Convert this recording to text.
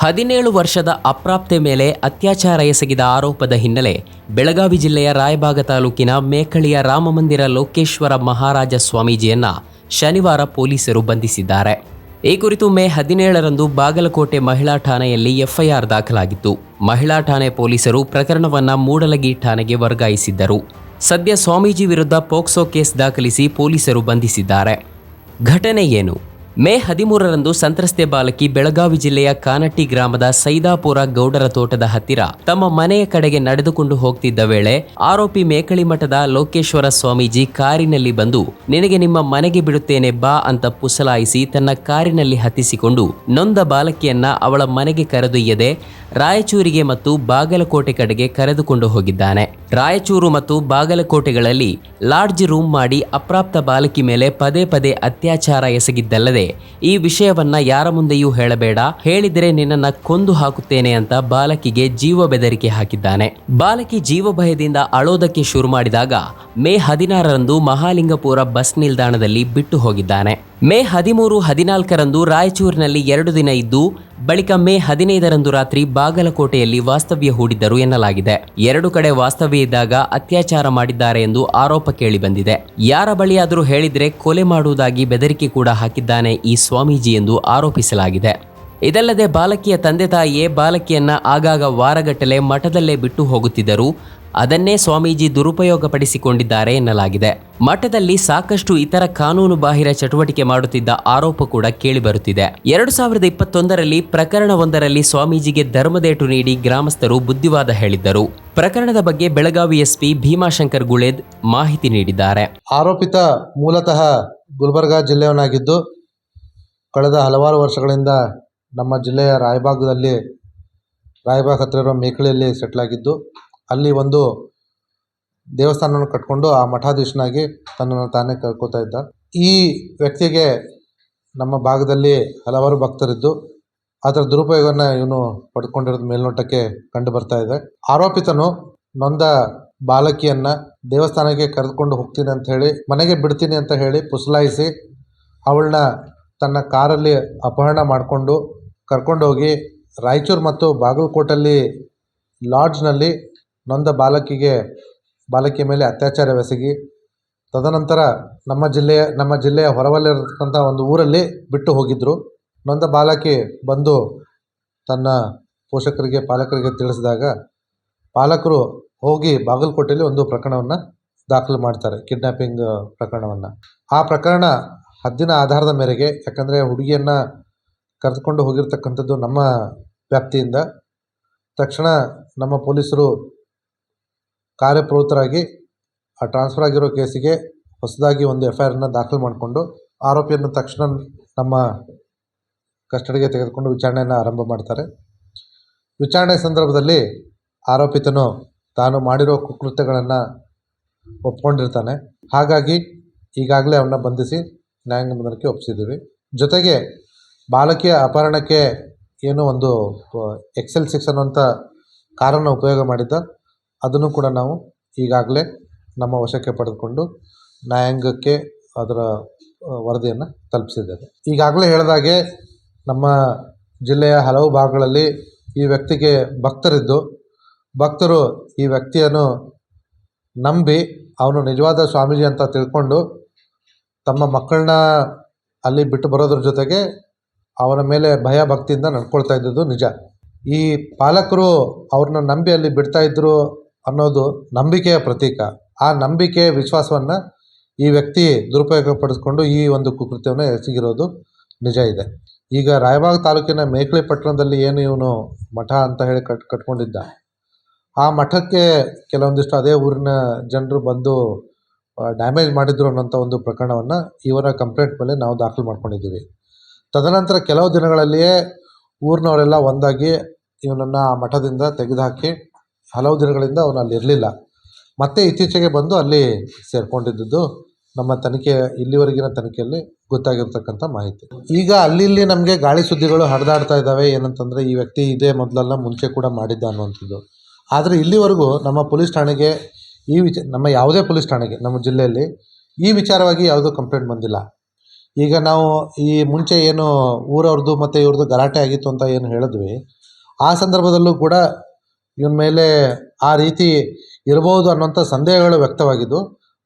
ಹದಿನೇಳು ವರ್ಷದ ಅಪ್ರಾಪ್ತೆ ಮೇಲೆ ಅತ್ಯಾಚಾರ ಎಸಗಿದ ಆರೋಪದ ಹಿನ್ನೆಲೆ ಬೆಳಗಾವಿ ಜಿಲ್ಲೆಯ ರಾಯಬಾಗ ತಾಲೂಕಿನ ಮೇಕಳಿಯ ರಾಮಮಂದಿರ ಲೋಕೇಶ್ವರ ಮಹಾರಾಜ ಸ್ವಾಮೀಜಿಯನ್ನ ಶನಿವಾರ ಪೊಲೀಸರು ಬಂಧಿಸಿದ್ದಾರೆ. ಈ ಕುರಿತು ಮೇ ಹದಿನೇಳರಂದು ಬಾಗಲಕೋಟೆ ಮಹಿಳಾ ಠಾಣೆಯಲ್ಲಿ ಎಫ್ಐಆರ್ ದಾಖಲಾಗಿತ್ತು. ಮಹಿಳಾ ಠಾಣೆ ಪೊಲೀಸರು ಪ್ರಕರಣವನ್ನ ಮೂಡಲಗಿ ಠಾಣೆಗೆ ವರ್ಗಾಯಿಸಿದ್ದರು. ಸದ್ಯ ಸ್ವಾಮೀಜಿ ವಿರುದ್ಧ ಪೋಕ್ಸೋ ಕೇಸ್ ದಾಖಲಿಸಿ ಪೊಲೀಸರು ಬಂಧಿಸಿದ್ದಾರೆ. ಘಟನೆ ಏನು? ಮೇ ಹದಿಮೂರರಂದು ಸಂತ್ರಸ್ತೆ ಬಾಲಕಿ ಬೆಳಗಾವಿ ಜಿಲ್ಲೆಯ ಕಾನಟ್ಟಿ ಗ್ರಾಮದ ಸೈದಾಪುರ ಗೌಡರ ತೋಟದ ಹತ್ತಿರ ತಮ್ಮ ಮನೆಯ ಕಡೆಗೆ ನಡೆದುಕೊಂಡು ಹೋಗ್ತಿದ್ದ ವೇಳೆ ಆರೋಪಿ ಮೇಕಳಿ ಮಠದ ಲೋಕೇಶ್ವರ ಸ್ವಾಮೀಜಿ ಕಾರಿನಲ್ಲಿ ಬಂದು, ನಿನಗೆ ನಿಮ್ಮ ಮನೆಗೆ ಬಿಡುತ್ತೇನೆ ಬಾ ಅಂತ ಪುಸಲಾಯಿಸಿ ತನ್ನ ಕಾರಿನಲ್ಲಿ ಹತ್ತಿಸಿಕೊಂಡು, ನೊಂದ ಬಾಲಕಿಯನ್ನ ಅವಳ ಮನೆಗೆ ಕರೆದೊಯ್ಯದೆ ರಾಯಚೂರಿಗೆ ಮತ್ತು ಬಾಗಲಕೋಟೆ ಕಡೆಗೆ ಕರೆದುಕೊಂಡು ಹೋಗಿದ್ದಾನೆ. ರಾಯಚೂರು ಮತ್ತು ಬಾಗಲಕೋಟೆಗಳಲ್ಲಿ ಲಾಡ್ಜ್ ರೂಮ್ ಮಾಡಿ ಅಪ್ರಾಪ್ತ ಬಾಲಕಿ ಮೇಲೆ ಪದೇ ಪದೇ ಅತ್ಯಾಚಾರ ಎಸಗಿದ್ದಲ್ಲದೆ ಈ ವಿಷಯವನ್ನ ಯಾರ ಮುಂದೆಯೂ ಹೇಳಬೇಡ. ಹೇಳಿದರೆ ನಿನ್ನನ್ನ ಕೊಂದು ಹಾಕುತ್ತೇನೆ ಅಂತ ಬಾಲಕಿಗೆ ಜೀವ ಬೆದರಿಕೆ ಹಾಕಿದ್ದಾನೆ. ಬಾಲಕಿ ಜೀವ ಭಯದಿಂದ ಅಳೋದಕ್ಕೆ ಶುರು ಮಾಡಿದಾಗ ಮೇ ಹದಿನಾರರಂದು ಮಹಾಲಿಂಗಪುರ ಬಸ್ ನಿಲ್ದಾಣದಲ್ಲಿ ಬಿಟ್ಟು ಹೋಗಿದ್ದಾನೆ. ಮೇ ಹದಿಮೂರು ಹದಿನಾಲ್ಕರಂದು ರಾಯಚೂರಿನಲ್ಲಿ ಎರಡು ದಿನ ಇದ್ದು, ಬಳಿಕ ಮೇ ಹದಿನೈದರಂದು ರಾತ್ರಿ ಬಾಗಲಕೋಟೆಯಲ್ಲಿ ವಾಸ್ತವ್ಯ ಹೂಡಿದ್ದರು ಎನ್ನಲಾಗಿದೆ. ಎರಡು ಕಡೆ ವಾಸ್ತವ್ಯ ಇದ್ದಾಗ ಅತ್ಯಾಚಾರ ಮಾಡಿದ್ದಾರೆ ಎಂದು ಆರೋಪ ಕೇಳಿಬಂದಿದೆ. ಯಾರ ಬಳಿಯಾದರೂ ಹೇಳಿದರೆ ಕೊಲೆ ಮಾಡುವುದಾಗಿ ಬೆದರಿಕೆ ಕೂಡ ಹಾಕಿದ್ದಾನೆ ಈ ಸ್ವಾಮೀಜಿ ಎಂದು ಆರೋಪಿಸಲಾಗಿದೆ. ಇದಲ್ಲದೆ ಬಾಲಕಿಯ ತಂದೆ ತಾಯಿಯೇ ಬಾಲಕಿಯನ್ನ ಆಗಾಗ ವಾರಗಟ್ಟಲೆ ಮಠದಲ್ಲೇ ಬಿಟ್ಟು ಹೋಗುತ್ತಿದ್ದರು. ಅದನ್ನೇ ಸ್ವಾಮೀಜಿ ದುರುಪಯೋಗಪಡಿಸಿಕೊಂಡಿದ್ದಾರೆ ಎನ್ನಲಾಗಿದೆ. ಮಠದಲ್ಲಿ ಸಾಕಷ್ಟು ಇತರ ಕಾನೂನು ಬಾಹಿರ ಚಟುವಟಿಕೆ ಮಾಡುತ್ತಿದ್ದ ಆರೋಪ ಕೂಡ ಕೇಳಿಬರುತ್ತಿದೆ ಎರಡು ಸಾವಿರದ ಇಪ್ಪತ್ತೊಂದರಲ್ಲಿ ಪ್ರಕರಣವೊಂದರಲ್ಲಿ ಸ್ವಾಮೀಜಿಗೆ ಧರ್ಮದೇಟು ನೀಡಿ ಗ್ರಾಮಸ್ಥರು ಬುದ್ಧಿವಾದ ಹೇಳಿದ್ದರು. ಪ್ರಕರಣದ ಬಗ್ಗೆ ಬೆಳಗಾವಿ ಎಸ್ಪಿ ಭೀಮಾಶಂಕರ್ ಗುಳೇದ್ ಮಾಹಿತಿ ನೀಡಿದ್ದಾರೆ. ಆರೋಪಿತ ಮೂಲತಃ ಗುಲ್ಬರ್ಗಾ ಜಿಲ್ಲೆಯವನಾಗಿದ್ದು, ಕಳೆದ ಹಲವಾರು ವರ್ಷಗಳಿಂದ ನಮ್ಮ ಜಿಲ್ಲೆಯ ರಾಯಬಾಗದಲ್ಲಿ, ರಾಯಬಾಗ್ ಹತ್ತಿರ ಮೇಕಳಿಯಲ್ಲಿ ಸೆಟ್ಲಾಗಿದ್ದು ಅಲ್ಲಿ ಒಂದು ದೇವಸ್ಥಾನವನ್ನು ಕಟ್ಕೊಂಡು ಆ ಮಠಾಧೀಶನಾಗಿ ತನ್ನನ್ನು ತಾನೇ ಕರ್ಕೋತಾ ಇದ್ದ. ಈ ವ್ಯಕ್ತಿಗೆ ನಮ್ಮ ಭಾಗದಲ್ಲಿ ಹಲವಾರು ಭಕ್ತರಿದ್ದು ಅದರ ದುರುಪಯೋಗವನ್ನು ಇವನು ಪಡ್ಕೊಂಡಿರೋದು ಮೇಲ್ನೋಟಕ್ಕೆ ಕಂಡು ಬರ್ತಾ ಇದೆ. ಆರೋಪಿತನು ನೊಂದ ಬಾಲಕಿಯನ್ನು ದೇವಸ್ಥಾನಕ್ಕೆ ಕರೆದುಕೊಂಡು ಹೋಗ್ತೀನಿ ಅಂತ ಹೇಳಿ, ಮನೆಗೆ ಬಿಡ್ತೀನಿ ಅಂತ ಹೇಳಿ ಪುಸಲಾಯಿಸಿ ಅವಳನ್ನ ತನ್ನ ಕಾರಲ್ಲಿ ಅಪಹರಣ ಮಾಡಿಕೊಂಡು ಕರ್ಕೊಂಡೋಗಿ ರಾಯಚೂರು ಮತ್ತು ಬಾಗಲಕೋಟಲ್ಲಿ ಲಾಡ್ಜ್ನಲ್ಲಿ ನೊಂದ ಬಾಲಕಿಗೆ, ಬಾಲಕಿಯ ಮೇಲೆ ಅತ್ಯಾಚಾರವೆಸಗಿ ತದನಂತರ ನಮ್ಮ ಜಿಲ್ಲೆಯ ನಮ್ಮ ಜಿಲ್ಲೆಯ ಹೊರವಲ್ಲಿರತಕ್ಕಂಥ ಒಂದು ಊರಲ್ಲಿ ಬಿಟ್ಟು ಹೋಗಿದ್ದರು ನೊಂದ ಬಾಲಕಿ ಬಂದು ತನ್ನ ಪೋಷಕರಿಗೆ, ಪಾಲಕರಿಗೆ ತಿಳಿಸಿದಾಗ ಪಾಲಕರು ಹೋಗಿ ಬಾಗಲಕೋಟೆಯಲ್ಲಿ ಒಂದು ಪ್ರಕರಣವನ್ನು ದಾಖಲು ಮಾಡ್ತಾರೆ ಕಿಡ್ನ್ಯಾಪಿಂಗ್ ಪ್ರಕರಣವನ್ನು. ಆ ಪ್ರಕರಣ ಹದ್ದಿನ ಆಧಾರದ ಮೇರೆಗೆ, ಯಾಕಂದರೆ ಹುಡುಗಿಯನ್ನು ಕರೆದುಕೊಂಡು ಹೋಗಿರ್ತಕ್ಕಂಥದ್ದು ನಮ್ಮ ವ್ಯಾಪ್ತಿಯಿಂದ. ತಕ್ಷಣ ನಮ್ಮ ಪೊಲೀಸರು ಕಾರ್ಯಪ್ರವೃತ್ತರಾಗಿ, ಆ ಟ್ರಾನ್ಸ್ಫರ್ ಆಗಿರೋ ಕೇಸಿಗೆ ಹೊಸದಾಗಿ ಒಂದು ಎಫ್ ಐ ಆರನ್ನು ದಾಖಲು ಮಾಡಿಕೊಂಡು ಆರೋಪಿಯನ್ನು ತಕ್ಷಣ ನಮ್ಮ ಕಸ್ಟಡಿಗೆ ತೆಗೆದುಕೊಂಡು ವಿಚಾರಣೆಯನ್ನು ಆರಂಭ ಮಾಡ್ತಾರೆ. ವಿಚಾರಣೆ ಸಂದರ್ಭದಲ್ಲಿ ಆರೋಪಿತನು ತಾನು ಮಾಡಿರೋ ಕುಕೃತ್ಯಗಳನ್ನು ಒಪ್ಕೊಂಡಿರ್ತಾನೆ. ಹಾಗಾಗಿ ಈಗಾಗಲೇ ಅವನ್ನ ಬಂಧಿಸಿ ನ್ಯಾಯಾಂಗ ಬಂಧನಕ್ಕೆ ಒಪ್ಪಿಸಿದ್ದೀವಿ. ಜೊತೆಗೆ ಬಾಲಕಿಯ ಅಪಹರಣಕ್ಕೆ ಏನು ಒಂದು ಎಕ್ಸೆಲ್ ಸಿಕ್ಸ್ ಅನ್ನುವಂಥ ಕಾರನ್ನು ಉಪಯೋಗ ಮಾಡಿದ್ದ ಅದನ್ನು ಕೂಡ ನಾವು ಈಗಾಗಲೇ ನಮ್ಮ ವಶಕ್ಕೆ ಪಡೆದುಕೊಂಡು ನ್ಯಾಯಾಂಗಕ್ಕೆ ಅದರ ವರದಿಯನ್ನು ತಲುಪಿಸಿದ್ದೇವೆ. ಈಗಾಗಲೇ ಹೇಳಿದಾಗೆ ನಮ್ಮ ಜಿಲ್ಲೆಯ ಹಲವು ಭಾಗಗಳಲ್ಲಿ ಈ ವ್ಯಕ್ತಿಗೆ ಭಕ್ತರಿದ್ದು, ಭಕ್ತರು ಈ ವ್ಯಕ್ತಿಯನ್ನು ನಂಬಿ ಅವನು ನಿಜವಾದ ಸ್ವಾಮೀಜಿ ಅಂತ ತಿಳ್ಕೊಂಡು ತಮ್ಮ ಮಕ್ಕಳನ್ನ ಅಲ್ಲಿ ಬಿಟ್ಟು ಬರೋದ್ರ ಜೊತೆಗೆ ಅವನ ಮೇಲೆ ಭಯ ಭಕ್ತಿಯಿಂದ ನಡ್ಕೊಳ್ತಾ ಇದ್ದದ್ದು ನಿಜ. ಈ ಪಾಲಕರು ಅವ್ರನ್ನ ನಂಬಿ ಅಲ್ಲಿ ಬಿಡ್ತಾ ಇದ್ರು ಅನ್ನೋದು ನಂಬಿಕೆಯ ಪ್ರತೀಕ. ಆ ನಂಬಿಕೆಯ ವಿಶ್ವಾಸವನ್ನು ಈ ವ್ಯಕ್ತಿ ದುರುಪಯೋಗಪಡಿಸ್ಕೊಂಡು ಈ ಒಂದು ಕುಕೃತ್ಯವನ್ನು ಎಸಗಿರೋದು ನಿಜ ಇದೆ. ಈಗ ರಾಯಬಾಗ್ ತಾಲೂಕಿನ ಮೇಕಳಿ ಪಟ್ಟಣದಲ್ಲಿ ಏನು ಇವನು ಮಠ ಅಂತ ಹೇಳಿ ಕಟ್, ಕಟ್ಕೊಂಡಿದ್ದ. ಆ ಮಠಕ್ಕೆ ಕೆಲವೊಂದಿಷ್ಟು ಅದೇ ಊರಿನ ಜನರು ಬಂದು ಡ್ಯಾಮೇಜ್ ಮಾಡಿದ್ರು ಅನ್ನೋಂಥ ಒಂದು ಪ್ರಕರಣವನ್ನು ಇವರ ಕಂಪ್ಲೇಂಟ್ ಮೇಲೆ ನಾವು ದಾಖಲು ಮಾಡ್ಕೊಂಡಿದ್ದೀವಿ. ತದನಂತರ ಕೆಲವು ದಿನಗಳಲ್ಲಿಯೇ ಊರಿನವರೆಲ್ಲ ಒಂದಾಗಿ ಇವನನ್ನು ಆ ಮಠದಿಂದ ತೆಗೆದುಹಾಕಿ ಹಲವು ದಿನಗಳಿಂದ ಅವನು ಅಲ್ಲಿ ಇರಲಿಲ್ಲ. ಮತ್ತೆ ಇತ್ತೀಚೆಗೆ ಬಂದು ಅಲ್ಲಿ ಸೇರಿಕೊಂಡಿದ್ದದ್ದು ನಮ್ಮ ತನಿಖೆ, ಇಲ್ಲಿವರೆಗಿನ ತನಿಖೆಯಲ್ಲಿ ಗೊತ್ತಾಗಿರ್ತಕ್ಕಂಥ ಮಾಹಿತಿ. ಈಗ ಅಲ್ಲಿ ನಮಗೆ ಗಾಳಿ ಸುದ್ದಿಗಳು ಹರಿದಾಡ್ತಾ ಇದ್ದಾವೆ. ಏನಂತಂದರೆ ಈ ವ್ಯಕ್ತಿ ಇದೇ ಮೊದಲೆಲ್ಲ ಮುಂಚೆ ಕೂಡ ಮಾಡಿದ್ದ ಅನ್ನುವಂಥದ್ದು. ಆದರೆ ಇಲ್ಲಿವರೆಗೂ ನಮ್ಮ ಪೊಲೀಸ್ ಠಾಣೆಗೆ ಈ ವಿಚ, ನಮ್ಮ ಯಾವುದೇ ಪೊಲೀಸ್ ಠಾಣೆಗೆ, ನಮ್ಮ ಜಿಲ್ಲೆಯಲ್ಲಿ ಈ ವಿಚಾರವಾಗಿ ಯಾವುದೂ ಕಂಪ್ಲೇಂಟ್ ಬಂದಿಲ್ಲ. ಈಗ ನಾವು ಈ ಮುಂಚೆ ಏನು ಊರವ್ರದ್ದು ಮತ್ತು ಇವ್ರದ್ದು ಗಲಾಟೆ ಆಗಿತ್ತು ಅಂತ ಏನು ಹೇಳಿದ್ವಿ. ಆ ಸಂದರ್ಭದಲ್ಲೂ ಕೂಡ ಇವನ ಮೇಲೆ ಆ ರೀತಿ ಇರ್ಬೋದು ಅನ್ನೋಂಥ ಸಂದೇಹಗಳು ವ್ಯಕ್ತವಾಗಿದ್ದು